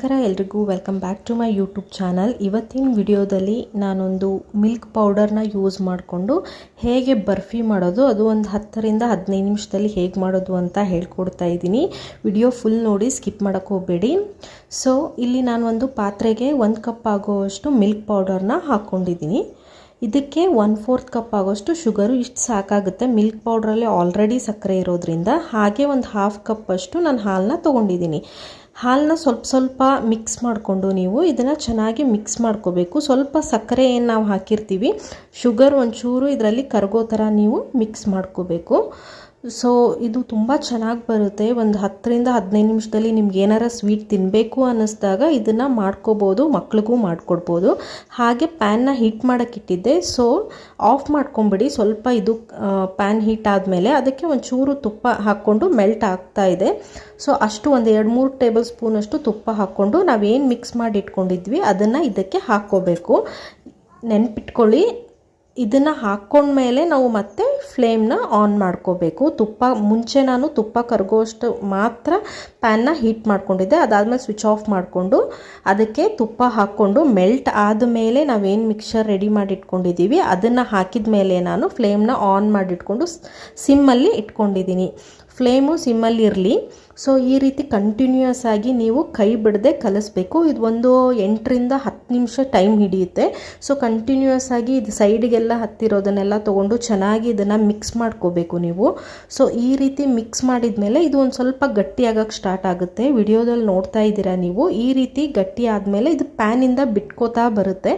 ನಮಸ್ಕಾರ, ಎಲ್ರಿಗೂ welcome back to my YouTube channel ಇವತ್ತಿನ ವಿಡಿಯೋದಲ್ಲಿ ನಾನೊಂದು ಮಿಲ್ಕ್ ಪೌಡರ್ನ ಯೂಸ್ ಮಾಡಿಕೊಂಡು ಹೇಗೆ ಬರ್ಫಿ ಮಾಡೋದು, ಅದು ಒಂದು ಹತ್ತರಿಂದ ಹದಿನೈದು ನಿಮಿಷದಲ್ಲಿ ಹೇಗೆ ಮಾಡೋದು ಅಂತ ಹೇಳ್ಕೊಡ್ತಾ ಇದ್ದೀನಿ. ವಿಡಿಯೋ ಫುಲ್ ನೋಡಿ ಸ್ಕಿಪ್ ಮಾಡೋಕ್ಕೆ ಹೋಗಬೇಡಿ. ಸೊ ಇಲ್ಲಿ ನಾನು ಒಂದು ಪಾತ್ರೆಗೆ ಒಂದು ಕಪ್ ಆಗೋವಷ್ಟು ಮಿಲ್ಕ್ ಪೌಡರ್ನ ಹಾಕ್ಕೊಂಡಿದ್ದೀನಿ ಇದಕ್ಕೆ ಒನ್ ಫೋರ್ತ್ ಕಪ್ ಆಗೋಷ್ಟು ಶುಗರು ಇಷ್ಟು ಸಾಕಾಗುತ್ತೆ. ಮಿಲ್ಕ್ ಪೌಡ್ರಲ್ಲಿ ಆಲ್ರೆಡಿ ಸಕ್ಕರೆ ಇರೋದ್ರಿಂದ ಹಾಗೆ ಒಂದು ಹಾಫ್ ಕಪ್ ಅಷ್ಟು ನಾನು ಹಾಲನ್ನ ತೊಗೊಂಡಿದ್ದೀನಿ. ಹಾಲನ್ನ ಸ್ವಲ್ಪ ಸ್ವಲ್ಪ ಮಿಕ್ಸ್ ಮಾಡಿಕೊಂಡು ನೀವು ಇದನ್ನು ಚೆನ್ನಾಗಿ ಮಿಕ್ಸ್ ಮಾಡ್ಕೋಬೇಕು. ಸ್ವಲ್ಪ ಸಕ್ಕರೆ ಏನು ನಾವು ಹಾಕಿರ್ತೀವಿ ಶುಗರ್ ಒಂಚೂರು ಇದರಲ್ಲಿ ಕರಗೋ ಥರ ನೀವು ಮಿಕ್ಸ್ ಮಾಡ್ಕೋಬೇಕು. ಸೊ ಇದು ತುಂಬ ಚೆನ್ನಾಗಿ ಬರುತ್ತೆ. ಒಂದು ಹತ್ತರಿಂದ ಹದಿನೈದು ನಿಮಿಷದಲ್ಲಿ ನಿಮ್ಗೆ ಏನಾರ ಸ್ವೀಟ್ ತಿನ್ನಬೇಕು ಅನ್ನಿಸ್ದಾಗ ಇದನ್ನು ಮಾಡ್ಕೋಬೋದು, ಮಕ್ಳಿಗೂ ಮಾಡಿಕೊಡ್ಬೋದು. ಹಾಗೆ ಪ್ಯಾನ್ನ ಹೀಟ್ ಮಾಡೋಕ್ಕಿಟ್ಟಿದ್ದೆ ಸೊ ಆಫ್ ಮಾಡ್ಕೊಂಬಿಡಿ. ಸ್ವಲ್ಪ ಇದು ಪ್ಯಾನ್ ಹೀಟ್ ಆದಮೇಲೆ ಅದಕ್ಕೆ ಒಂಚೂರು ತುಪ್ಪ ಹಾಕ್ಕೊಂಡು ಮೆಲ್ಟ್ ಆಗ್ತಾ ಇದೆ. ಸೊ ಅಷ್ಟು ಒಂದು ಎರಡು ಮೂರು ಟೇಬಲ್ ಸ್ಪೂನಷ್ಟು ತುಪ್ಪ ಹಾಕ್ಕೊಂಡು ನಾವೇನು ಮಿಕ್ಸ್ ಮಾಡಿ ಇಟ್ಕೊಂಡಿದ್ವಿ ಅದನ್ನು ಇದಕ್ಕೆ ಹಾಕ್ಕೋಬೇಕು. ನೆನ್ಪಿಟ್ಕೊಳ್ಳಿ. ಇದನ್ನು ಹಾಕ್ಕೊಂಡ್ಮೇಲೆ ನಾವು ಮತ್ತೆ ಫ್ಲೇಮ್ನ ಆನ್ ಮಾಡ್ಕೋಬೇಕು. ತುಪ್ಪ, ಮುಂಚೆ ನಾನು ತುಪ್ಪ ಕರಗೋಷ್ಟು ಮಾತ್ರ ಪ್ಯಾನ್ನ ಹೀಟ್ ಮಾಡ್ಕೊಂಡಿದ್ದೆ. ಅದಾದಮೇಲೆ ಸ್ವಿಚ್ ಆಫ್ ಮಾಡಿಕೊಂಡು ಅದಕ್ಕೆ ತುಪ್ಪ ಹಾಕ್ಕೊಂಡು ಮೆಲ್ಟ್ ಆದ ಮೇಲೆ ನಾವೇನು ಮಿಕ್ಸರ್ ರೆಡಿ ಮಾಡಿ ಇಟ್ಕೊಂಡಿದ್ದೀವಿ ಅದನ್ನು ಹಾಕಿದ ಮೇಲೆ ನಾನು ಫ್ಲೇಮ್ನ ಆನ್ ಮಾಡಿಟ್ಕೊಂಡು ಸಿಮ್ಮಲ್ಲಿ ಇಟ್ಕೊಂಡಿದ್ದೀನಿ ಫ್ಲೇಮು ಸಿಮ್ಮಲ್ಲಿ ಇರಲಿ. ಸೊ ಈ ರೀತಿ ಕಂಟಿನ್ಯೂಯಸ್ ಆಗಿ ನೀವು ಕೈ ಬಿಡದೆ ಕಲಿಸ್ಬೇಕು. ಇದು ಒಂದು ಎಂಟರಿಂದ ಹತ್ತು ನಿಮಿಷ ಟೈಮ್ ಹಿಡಿಯುತ್ತೆ. ಸೊ ಕಂಟಿನ್ಯೂಯಸ್ ಆಗಿ ಇದು ಸೈಡಿಗೆಲ್ಲ ಹತ್ತಿರೋದನ್ನೆಲ್ಲ ತೊಗೊಂಡು ಚೆನ್ನಾಗಿ ಇದನ್ನು ಮಿಕ್ಸ್ ಮಾಡ್ಕೋಬೇಕು ನೀವು. ಸೊ ಈ ರೀತಿ ಮಿಕ್ಸ್ ಮಾಡಿದ ಮೇಲೆ ಇದು ಒಂದು ಸ್ವಲ್ಪ ಗಟ್ಟಿ ಆಗೋಕ್ಕೆ ಸ್ಟಾರ್ಟ್ ಆಗುತ್ತೆ. ವಿಡಿಯೋದಲ್ಲಿ ನೋಡ್ತಾ ಇದ್ದೀರಾ ನೀವು. ಈ ರೀತಿ ಗಟ್ಟಿ ಆದಮೇಲೆ ಇದು ಪ್ಯಾನಿಂದ ಬಿಟ್ಕೋತಾ ಬರುತ್ತೆ.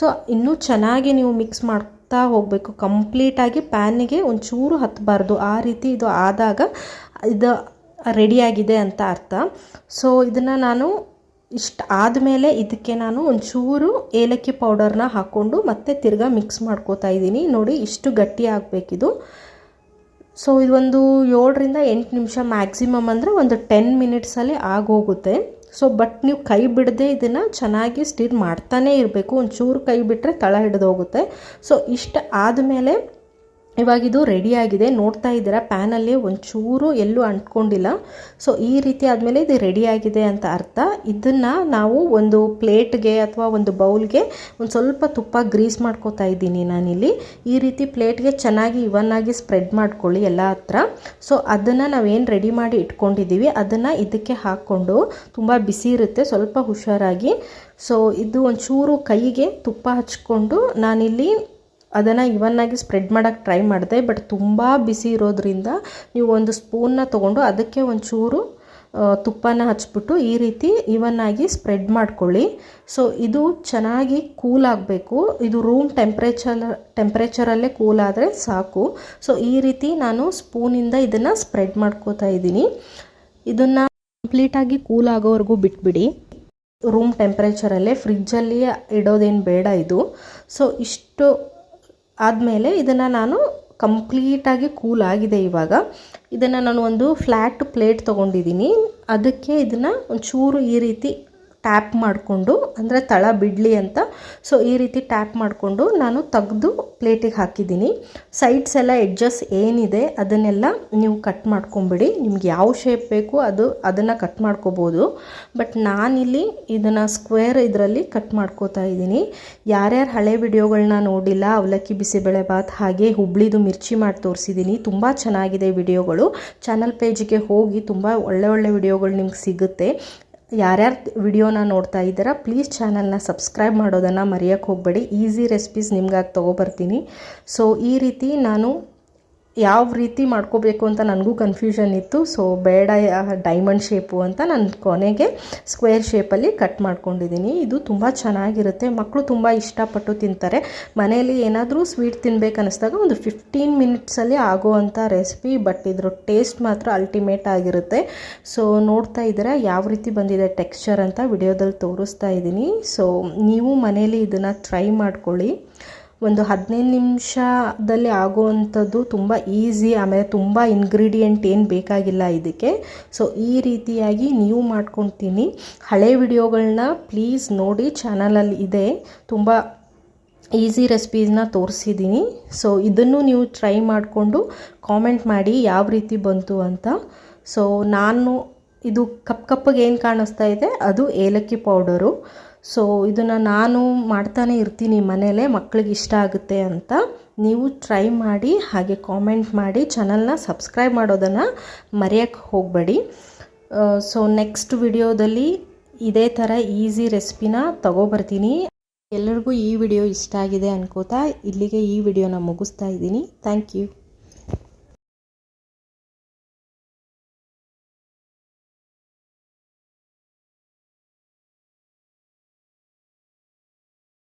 ಸೊ ಇನ್ನೂ ಚೆನ್ನಾಗಿ ನೀವು ಮಿಕ್ಸ್ ಮಾಡಿ ಹಾಕ್ತಾ ಹೋಗಬೇಕು. ಕಂಪ್ಲೀಟಾಗಿ ಪ್ಯಾನಿಗೆ ಒಂಚೂರು ಹತ್ತಬಾರ್ದು ಆ ರೀತಿ ಇದು ಆದಾಗ ಇದು ರೆಡಿಯಾಗಿದೆ ಅಂತ ಅರ್ಥ. ಸೊ, ಇದನ್ನು ನಾನು ಇಷ್ಟು ಆದಮೇಲೆ ಇದಕ್ಕೆ ನಾನು ಒಂಚೂರು ಏಲಕ್ಕಿ ಪೌಡರ್ನ ಹಾಕ್ಕೊಂಡು ಮತ್ತೆ ತಿರ್ಗಾ ಮಿಕ್ಸ್ ಮಾಡ್ಕೋತಾ ಇದ್ದೀನಿ. ನೋಡಿ, ಇಷ್ಟು ಗಟ್ಟಿ ಆಗಬೇಕಿದು. ಸೊ, ಇದೊಂದು ಏಳರಿಂದ ಎಂಟು ನಿಮಿಷ ಮ್ಯಾಕ್ಸಿಮಮ್ ಅಂದರೆ ಒಂದು ಟೆನ್ ಮಿನಿಟ್ಸಲ್ಲಿ ಆಗೋಗುತ್ತೆ. ಸೊ ಬಟ್ ನೀವು ಕೈ ಬಿಡದೆ ಇದನ್ನು ಚೆನ್ನಾಗಿ ಸ್ಟಿರ್ ಮಾಡ್ತಾನೇ ಇರಬೇಕು. ಒಂಚೂರು ಕೈ ಬಿಟ್ಟರೆ ತಳ ಹಿಡಿದೋಗುತ್ತೆ. ಸೊ ಇಷ್ಟು ಆದಮೇಲೆ ಇವಾಗಿದು ರೆಡಿಯಾಗಿದೆ ನೋಡ್ತಾ ಇದ್ದೀರಾ ಪ್ಯಾನಲ್ಲಿ ಒಂಚೂರು ಎಲ್ಲೂ ಅಂಟ್ಕೊಂಡಿಲ್ಲ. ಸೊ ಈ ರೀತಿ ಆದಮೇಲೆ ಇದು ರೆಡಿಯಾಗಿದೆ ಅಂತ ಅರ್ಥ. ಇದನ್ನು ನಾವು ಒಂದು ಪ್ಲೇಟ್ಗೆ ಅಥವಾ ಒಂದು ಬೌಲ್ಗೆ ಒಂದು ಸ್ವಲ್ಪ ತುಪ್ಪ ಗ್ರೀಸ್ ಮಾಡ್ಕೋತಾ ಇದ್ದೀನಿ ನಾನಿಲ್ಲಿ. ಈ ರೀತಿ ಪ್ಲೇಟ್ಗೆ ಚೆನ್ನಾಗಿ ಇವನ್ನಾಗಿ ಸ್ಪ್ರೆಡ್ ಮಾಡ್ಕೊಳ್ಳಿ ಎಲ್ಲ ಹತ್ರ. ಸೊ ಅದನ್ನು ನಾವೇನು ರೆಡಿ ಮಾಡಿ ಇಟ್ಕೊಂಡಿದ್ದೀವಿ, ಅದನ್ನು ಇದಕ್ಕೆ ಹಾಕ್ಕೊಂಡು ತುಂಬ ಬಿಸಿ ಇರುತ್ತೆ, ಸ್ವಲ್ಪ ಹುಷಾರಾಗಿ. ಸೊ ಇದು ಒಂಚೂರು ಕೈಗೆ ತುಪ್ಪ ಹಚ್ಕೊಂಡು ನಾನಿಲ್ಲಿ ಅದನ್ನು ಇವನ್ನಾಗಿ ಸ್ಪ್ರೆಡ್ ಮಾಡೋಕ್ಕೆ ಟ್ರೈ ಮಾಡಿದೆ ಬಟ್ ತುಂಬ ಬಿಸಿ ಇರೋದ್ರಿಂದ ನೀವು ಒಂದು ಸ್ಪೂನ್ನ ತೊಗೊಂಡು ಅದಕ್ಕೆ ಒಂಚೂರು ತುಪ್ಪನ ಹಚ್ಬಿಟ್ಟು ಈ ರೀತಿ ಇವನ್ನಾಗಿ ಸ್ಪ್ರೆಡ್ ಮಾಡ್ಕೊಳ್ಳಿ. ಸೊ ಇದು ಚೆನ್ನಾಗಿ ಕೂಲ್ ಆಗಬೇಕು. ಇದು ರೂಮ್ ಟೆಂಪ್ರೇಚರ್ ಟೆಂಪ್ರೇಚರಲ್ಲೇ ಕೂಲ್ ಆದರೆ ಸಾಕು. ಸೊ ಈ ರೀತಿ ನಾನು ಸ್ಪೂನಿಂದ ಇದನ್ನು ಸ್ಪ್ರೆಡ್ ಮಾಡ್ಕೋತಾ ಇದ್ದೀನಿ. ಇದನ್ನು ಕಂಪ್ಲೀಟಾಗಿ ಕೂಲ್ ಆಗೋವರೆಗೂ ಬಿಟ್ಬಿಡಿ. ರೂಮ್ ಟೆಂಪ್ರೇಚರಲ್ಲೇ ಫ್ರಿಜ್ಜಲ್ಲಿ ಇಡೋದೇನು ಬೇಡ ಇದು. ಸೊ ಇಷ್ಟು ಆದಮೇಲೆ ಇದನ್ನು ನಾನು ಕಂಪ್ಲೀಟಾಗಿ ಕೂಲ್ ಆಗಿದೆ ಇವಾಗ. ಇದನ್ನು ನಾನು ಒಂದು ಫ್ಲ್ಯಾಟ್ ಪ್ಲೇಟ್ ತೊಗೊಂಡಿದ್ದೀನಿ. ಅದಕ್ಕೆ ಇದನ್ನು ಒಂಚೂರು ಈ ರೀತಿ ಟ್ಯಾಪ್ ಮಾಡಿಕೊಂಡು, ಅಂದರೆ ತಳ ಬಿಡಲಿ ಅಂತ. ಸೊ ಈ ರೀತಿ ಟ್ಯಾಪ್ ಮಾಡಿಕೊಂಡು ನಾನು ತೆಗೆದು ಪ್ಲೇಟಿಗೆ ಹಾಕಿದ್ದೀನಿ. ಸೈಡ್ಸ್ ಎಲ್ಲ ಎಡ್ಜಸ್ ಏನಿದೆ ಅದನ್ನೆಲ್ಲ ನೀವು ಕಟ್ ಮಾಡ್ಕೊಂಬಿಡಿ. ನಿಮ್ಗೆ ಯಾವ ಶೇಪ್ ಬೇಕು ಅದು ಅದನ್ನು ಕಟ್ ಮಾಡ್ಕೋಬೋದು. ಬಟ್ ನಾನಿಲ್ಲಿ ಇದನ್ನು ಸ್ಕ್ವೇರ್ ಇದರಲ್ಲಿ ಕಟ್ ಮಾಡ್ಕೋತಾ ಇದ್ದೀನಿ. ಯಾರ್ಯಾರು ಹಳೆ ವಿಡಿಯೋಗಳನ್ನ ನೋಡಿಲ್ಲ, ಅವಲಕ್ಕಿ, ಬಿಸಿಬೇಳೆ ಬಾತ್, ಹಾಗೆ ಹುಬ್ಳಿದು ಮಿರ್ಚಿ ಮಾಡಿ ತೋರಿಸಿದ್ದೀನಿ. ತುಂಬ ಚೆನ್ನಾಗಿದೆ ವಿಡಿಯೋಗಳು. ಚಾನಲ್ ಪೇಜಿಗೆ ಹೋಗಿ ತುಂಬ ಒಳ್ಳೆ ಒಳ್ಳೆ ವಿಡಿಯೋಗಳು ನಿಮ್ಗೆ ಸಿಗುತ್ತೆ. ಯಾರ್ಯಾರು ವಿಡಿಯೋನ ನೋಡ್ತಾ ಇದ್ದೀರಾ ಪ್ಲೀಸ್ ಚಾನಲ್ನ ಸಬ್ಸ್ಕ್ರೈಬ್ ಮಾಡೋದನ್ನು ಮರೆಯೋಕ್ಕೆ ಹೋಗಬೇಡಿ. ಈಸಿ ರೆಸಿಪೀಸ್ ನಿಮ್ಗಾಗಿ ತೊಗೊಬರ್ತೀನಿ. ಸೊ ಈ ರೀತಿ ನಾನು ಯಾವ ರೀತಿ ಮಾಡ್ಕೋಬೇಕು ಅಂತ ನನಗೂ ಕನ್ಫ್ಯೂಷನ್ ಇತ್ತು. ಸೊ ಬೇಡ ಡೈಮಂಡ್ ಶೇಪು ಅಂತ ನಾನು ಕೊನೆಗೆ ಸ್ಕ್ವೇರ್ ಶೇಪಲ್ಲಿ ಕಟ್ ಮಾಡ್ಕೊಂಡಿದ್ದೀನಿ. ಇದು ತುಂಬ ಚೆನ್ನಾಗಿರುತ್ತೆ. ಮಕ್ಕಳು ತುಂಬ ಇಷ್ಟಪಟ್ಟು ತಿಂತಾರೆ. ಮನೆಯಲ್ಲಿ ಏನಾದರೂ ಸ್ವೀಟ್ ತಿನ್ಬೇಕು ಅನ್ನಿಸ್ದಾಗ ಒಂದು ಫಿಫ್ಟೀನ್ ಮಿನಿಟ್ಸಲ್ಲಿ ಆಗೋವಂಥ ರೆಸಿಪಿ ಬಟ್ ಇದ್ರ ಟೇಸ್ಟ್ ಮಾತ್ರ ಅಲ್ಟಿಮೇಟ್ ಆಗಿರುತ್ತೆ. ಸೊ ನೋಡ್ತಾ ಇದ್ದೀರಾ, ಯಾವ ರೀತಿ ಬಂದಿದೆ ಟೆಕ್ಸ್ಚರ್ ಅಂತ ವಿಡಿಯೋದಲ್ಲಿ ತೋರಿಸ್ತಾ ಇದ್ದೀನಿ. ಸೊ ನೀವು ಮನೇಲಿ ಇದನ್ನು ಟ್ರೈ ಮಾಡ್ಕೊಳ್ಳಿ. ಒಂದು ಹದಿನೈದು ನಿಮಿಷದಲ್ಲಿ ಆಗುವಂಥದ್ದು ತುಂಬ ಈಸಿ ಆಮೇಲೆ ತುಂಬ ಇಂಗ್ರೀಡಿಯೆಂಟ್ ಏನು ಬೇಕಾಗಿಲ್ಲ ಇದಕ್ಕೆ. ಸೊ ಈ ರೀತಿಯಾಗಿ ನೀವು ಮಾಡ್ಕೊತೀನಿ. ಹಳೆ ವಿಡಿಯೋಗಳನ್ನ ಪ್ಲೀಸ್ ನೋಡಿ, ಚಾನಲಲ್ಲಿ ಇದೆ. ತುಂಬ ಈಸಿ ರೆಸಿಪೀಸ್ನ ತೋರಿಸಿದ್ದೀನಿ ಸೊ ಇದನ್ನು ನೀವು ಟ್ರೈ ಮಾಡಿಕೊಂಡು ಕಾಮೆಂಟ್ ಮಾಡಿ ಯಾವ ರೀತಿ ಬಂತು ಅಂತ. ಸೊ ನಾನು ಇದು ಕಪ್ ಕಪ್ಪಗೆ ಏನು ಕಾಣಿಸ್ತಾ ಇದೆ? ಅದು ಏಲಕ್ಕಿ ಪೌಡರು ಸೊ ಇದನ್ನು ನಾನು ಮಾಡ್ತಾನೆ ಇರ್ತೀನಿ ಮನೇಲೇ ಮಕ್ಕಳಿಗೆ ಇಷ್ಟ ಆಗುತ್ತೆ ಅಂತ. ನೀವು ಟ್ರೈ ಮಾಡಿ, ಹಾಗೆ ಕಾಮೆಂಟ್ ಮಾಡಿ ಚಾನಲ್ನ ಸಬ್ಸ್ಕ್ರೈಬ್ ಮಾಡೋದನ್ನು ಮರೆಯೋಕ್ಕೆ ಹೋಗಬೇಡಿ. ಸೊ ನೆಕ್ಸ್ಟ್ ವಿಡಿಯೋದಲ್ಲಿ ಇದೇ ಥರ ಈಸಿ ರೆಸಿಪಿನ ತಗೋಬರ್ತೀನಿ. ಎಲ್ಲರಿಗೂ ಈ ವಿಡಿಯೋ ಇಷ್ಟ ಆಗಿದೆ ಅನ್ಕೋತಾ ಇಲ್ಲಿಗೆ ಈ ವಿಡಿಯೋನ ಮುಗಿಸ್ತಾ ಇದ್ದೀನಿ. Thank you